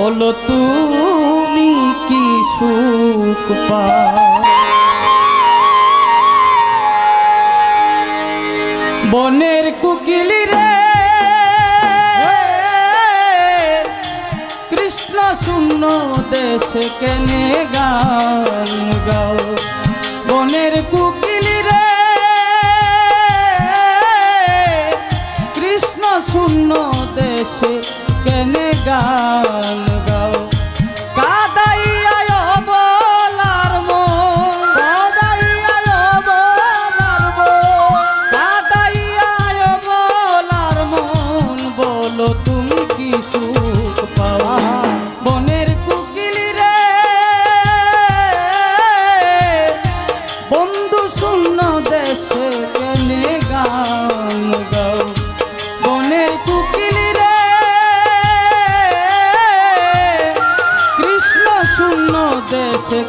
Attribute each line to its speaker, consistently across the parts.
Speaker 1: বলো তুমি কি সুখ পাও? বনের কুকিলি রে, কৃষ্ণ শূন্য দেশ কেনে গান গাও? বনের কুকিলি রে, কৃষ্ণ শূন্য দেশে কেনে গান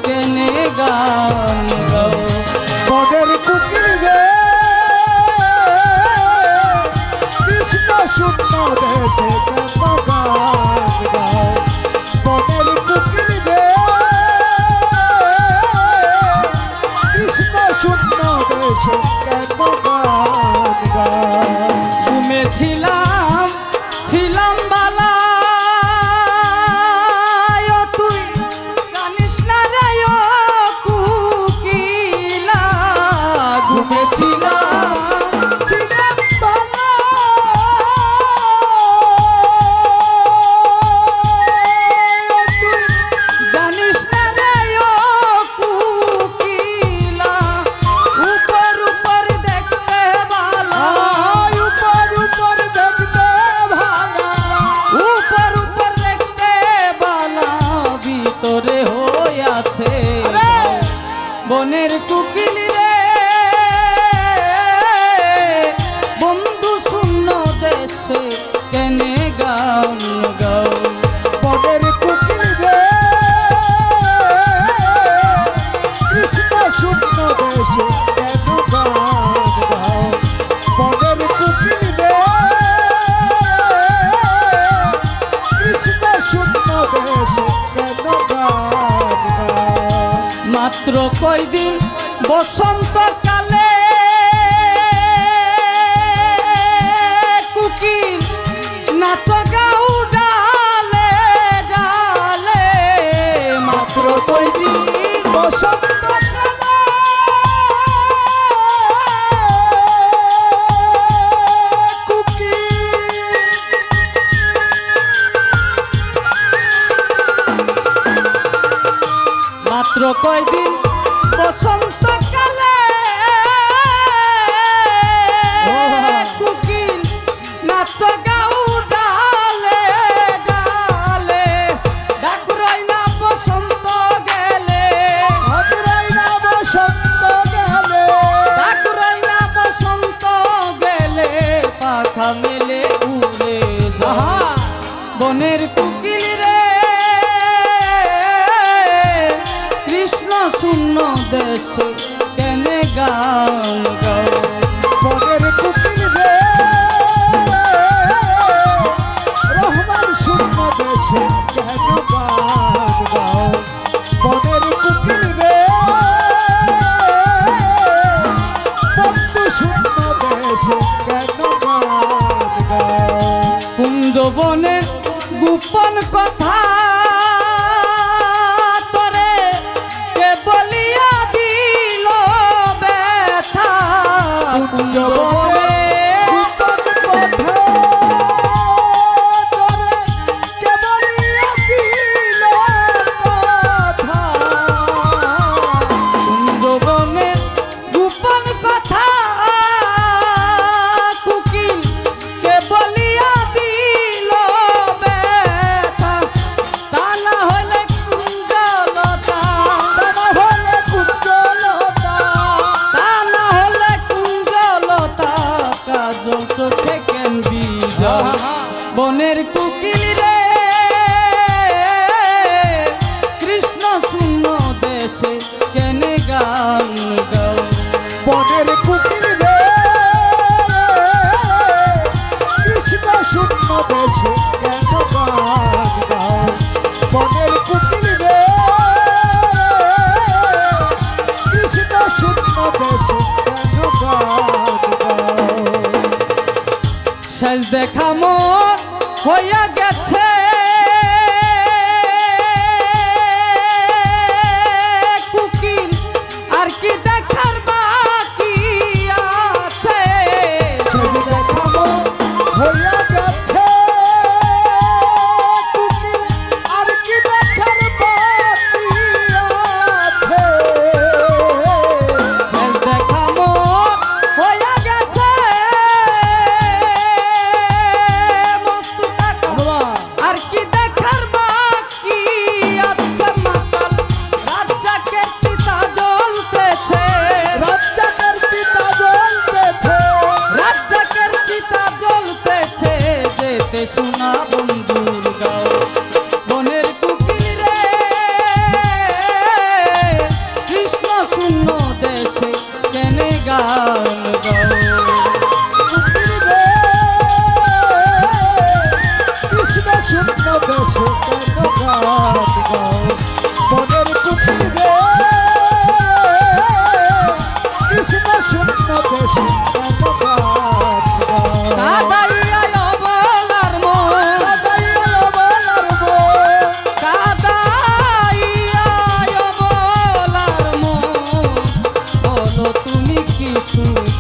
Speaker 1: কেনে গান গাও। বনের কুকিলি রে। কৃষ্ণ শূন্য দেশে গান গাও।
Speaker 2: বনের কুকিল রে। কৃষ্ণ শূন্য দেশে গান বনের কুকিলি রে।
Speaker 1: বন্ধু শূন্য দেশে কেনে গান গাও।
Speaker 2: বনের কুকিল রে। কৃষ্ণ শূন্য দেশে
Speaker 1: মাত্র কয়দিন? বসন্ত কালে কুকি নাচ গাও ডালে ডালে। মাত্র কয়দিন?
Speaker 2: বসন্ত
Speaker 1: মাত্র কয়দিন? বসন্ত দেশ কেনে গান গাও?
Speaker 2: বনের কুকিল রে। রহমান শূন্য দেশে কেন গান গাও? বনের কুকিল রে। বন্ধু শূন্য দেশে কেন গান গাও?
Speaker 1: কুঞ্জ গোপন কথা কুঞ্জ বনের কুকিল রে। কৃষ্ণ শূন্য দেশে কেন গান গাও। বনের কুকিল রে। কৃষ্ণ শূন্য দেশে কেন গান গাও?
Speaker 2: বনের কুকিল রে। কৃষ্ণ শূন্য দেশে কেন গান গাও?
Speaker 1: সাজ দেখা মন গেছে।
Speaker 2: কুকিন
Speaker 1: আর কি দেখার বাকি আছে? দেখাবো হইয়া যেতে শোনা বন্ধুর গাও। বনের কুকির রে কৃষ্ণ শূন্য দেশে কেনে গান গাও।
Speaker 2: কুকিল রে কৃষ্ণ শূন্য দেশে কেন গান গাও। মনের কুকিল রে কৃষ্ণ শূন্য দেশে
Speaker 1: তুমি কি শুন